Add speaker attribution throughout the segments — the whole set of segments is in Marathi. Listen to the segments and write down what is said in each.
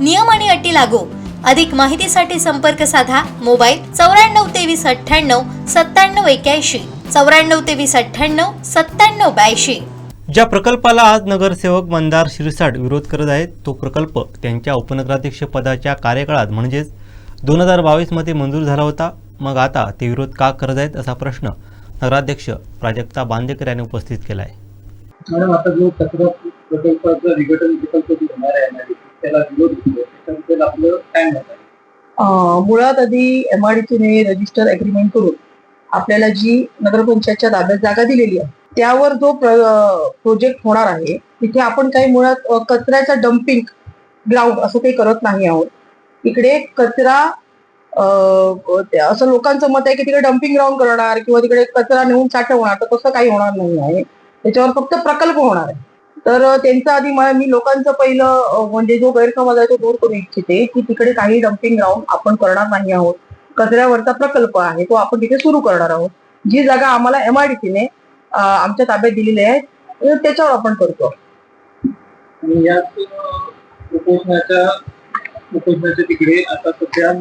Speaker 1: नियम आणि अटी लागू. अधिक माहितीसाठी संपर्क साधा मोबाईल चौऱ्याण्णव तेवीस अठ्ठ्याण्णव सत्त्याण्णव एक्याऐंशी. चौऱ्याण्णव तेवीस अठ्ठ्याण्णव सत्त्याण्णव ब्याऐंशी.
Speaker 2: ज्या प्रकल्पाला आज नगरसेवक मंदार शिरसाट विरोध करत आहेत तो प्रकल्प त्यांच्या उपनगराध्यक्ष पदाच्या कार्यकाळात म्हणजेच दोन हजार बावीसमध्ये मंजूर झाला होता. मग आता ते विरोध का करत आहेत असा प्रश्न नगराध्यक्ष प्राजक्ता बांदेकर यांनी उपस्थित केला आहे
Speaker 3: मॅडम आता जो कचरा प्रकल्पाचा विघटन प्रकल्प जो होणार आहे त्याला विरोध होतो. त्याच्याबद्दल आपलं काय मत आहे
Speaker 4: मुळात आधी एमआरडीसीने रजिस्टर अग्रीमेंट करून आपल्याला जी नगरपंचायतच्या ताब्यात जागा दिलेली आहे त्यावर जो प्रोजेक्ट होणार आहे तिथे आपण काही मुळात कचऱ्याचा डम्पिंग ग्राउंड असं काही करत नाही आहोत. इकडे कचरा असं लोकांचं मत आहे की तिकडे डम्पिंग ग्राउंड करणार किंवा तिकडे कचरा नेऊन साठवणार तर तसं काही होणार नाही आहे. त्याच्यावर फक्त प्रकल्प होणार आहे. तर त्यांचं त्यांचा आधी मला- मी लोकांचं पहिलं म्हणजे जो गैरसमज आहे तो दूर करू इच्छिते की तिकडे काही डम्पिंग ग्राउंड आपण करणार नाही आहोत. कचऱ्यावरचा प्रकल्प आहे तो आपण तिथे सुरू करणार आहोत. जी जागा आम्हाला एमआयडीसीने आमच्या ताब्यात दिलेली आहे त्याच्यावर आपण करतो.
Speaker 3: उपोषणाच्या तिकडे आता सध्या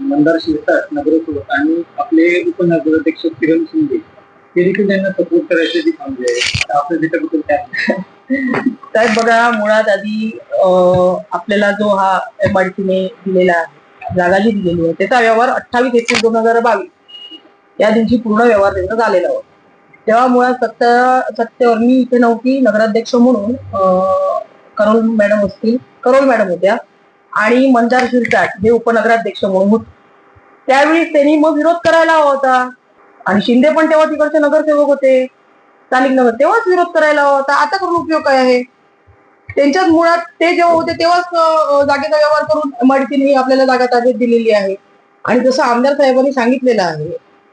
Speaker 3: मंदार शिरतात नगरसेवक आणि आपले उपनगराध्यक्ष किरण शिंदे. ते देखील त्यांना सपोर्ट करायचे जी थांबले आहे. आपल्या त्याच्याबद्दल काय?
Speaker 4: साहेब बघा मुळात आधी आपल्याला जो हा एम आई टीने दिलेला जागा जी दिलेली आहे त्याचा व्यवहार अठ्ठावीस एप्रिल दोन हजार बावीस या दिवशी पूर्ण व्यवहार त्यांचा झालेला होता. तेव्हा मुळात सत्ता सत्तेवर मी इथे नव्हती नगराध्यक्ष म्हणून अं, करोल मॅडम असतील करोल मॅडम होत्या आणि मंदार शिरसाट हे उपनगराध्यक्ष म्हणून होते. त्यावेळी त्यांनी मग विरोध करायला हवा होता. आणि शिंदे पण तेव्हा तिकडचे नगरसेवक होते स्थानिक नगर तेव्हाच विरोध करायला हवा होता. आता करून उपयोग काय आहे? त्यांच्याच मुळात ते जेव्हा होते तेव्हाच जागेचा व्यवहार करून एमआरडीसीने आपल्याला जागा ताब्यात दिलेली आहे. आणि जसं आमदार साहेबांनी सांगितलेलं आहे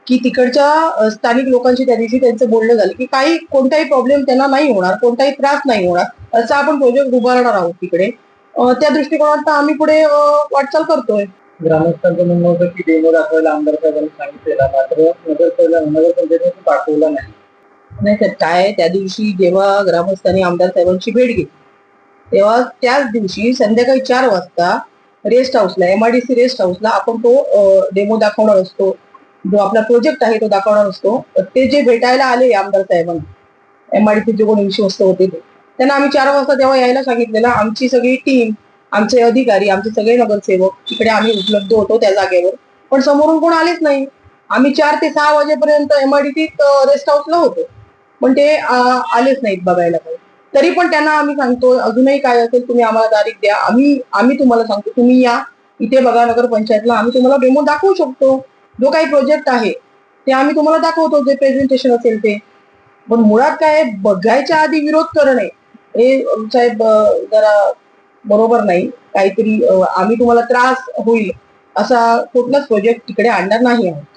Speaker 4: की तिकडच्या स्थानिक लोकांशी त्या दिवशी त्यांचं बोलणं झालं की काही कोणताही प्रॉब्लेम त्यांना नाही होणार कोणताही त्रास नाही होणार असं आपण प्रोजेक्ट उभारणार आहोत तिकडे. त्या दृष्टिकोनात आम्ही पुढे वाटचाल करतोय.
Speaker 3: ग्रामस्थांचं म्हणणं होतं की डेमो दाखवायला आमदार साहेबांनी सांगितलेला मात्र नगर नगरपंचायतीने पाठवला नाही.
Speaker 4: नाही तर काय त्या दिवशी जेव्हा ग्रामस्थांनी आमदार साहेबांची भेट घेतली तेव्हा त्याच दिवशी संध्याकाळी चार वाजता रेस्ट हाऊसला एमआयडीसी रेस्ट हाऊसला आपण तो डेमो दाखवणार असतो. जो आपला प्रोजेक्ट आहे तो दाखवणार असतो. ते जे भेटायला आले आमदार साहेबांना एमआयडीसी जे कोण विश्वस्त होते ते. त्यांना आम्ही चार वाजता तेव्हा यायला सांगितलेलं आमची सगळी टीम आमचे अधिकारी आमचे सगळे नगरसेवक तिकडे आम्ही उपलब्ध होतो त्या जागेवर. पण समोरून कोण आलेच नाही. आम्ही चार ते सहा वाजेपर्यंत एमआयडीसी रेस्ट हाऊसला होतो. पण ते आलेच नाहीत बघायला काही. तरी पण त्यांना आम्ही सांगतो अजूनही काय असेल तुम्ही आम्हाला तारीख द्या. आम्ही आम्ही तुम्हाला सांगतो तुम्ही या. इथे बघा नगर पंचायतला आम्ही तुम्हाला डेमो दाखवू शकतो. जो काही प्रोजेक्ट आहे ते आम्ही तुम्हाला दाखवतो जे प्रेझेंटेशन असेल ते. पण मुळात काय बघायच्या आधी विरोध करणे हे साहेब जरा बरोबर नाही. काहीतरी आम्ही तुम्हाला त्रास होईल असा कुठलाच प्रोजेक्ट तिकडे आणणार नाही आहोत